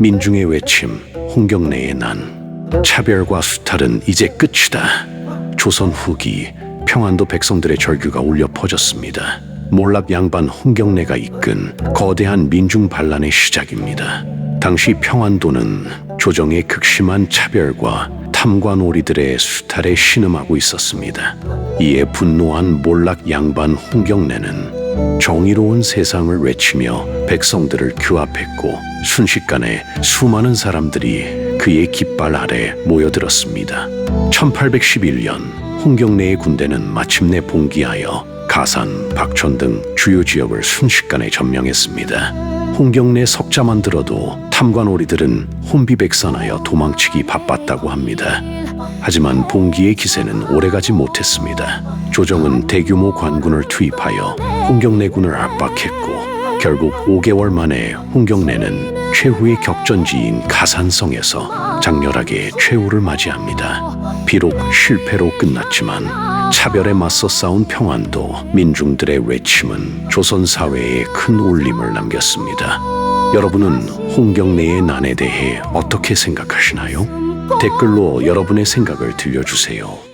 민중의 외침, 홍경래의 난. 차별과 수탈은 이제 끝이다. 조선 후기 평안도 백성들의 절규가 울려 퍼졌습니다. 몰락 양반 홍경래가 이끈 거대한 민중 반란의 시작입니다. 당시 평안도는 조정의 극심한 차별과 탐관오리들의 수탈에 신음하고 있었습니다. 이에 분노한 몰락 양반 홍경래는 정의로운 세상을 외치며 백성들을 규합했고 순식간에 수많은 사람들이 그의 깃발 아래 모여들었습니다. 1811년 홍경래의 군대는 마침내 봉기하여 가산, 박천 등 주요 지역을 순식간에 점령했습니다. 홍경래 석자만 들어도 탐관오리들은 혼비백산하여 도망치기 바빴다고 합니다. 하지만 봉기의 기세는 오래가지 못했습니다. 조정은 대규모 관군을 투입하여 홍경래군을 압박했고 결국 5개월 만에 홍경래는 최후의 격전지인 가산성에서 장렬하게 최후를 맞이합니다. 비록 실패로 끝났지만 차별에 맞서 싸운 평안도 민중들의 외침은 조선 사회에 큰 울림을 남겼습니다. 여러분은 홍경래의 난에 대해 어떻게 생각하시나요? 댓글로 여러분의 생각을 들려주세요.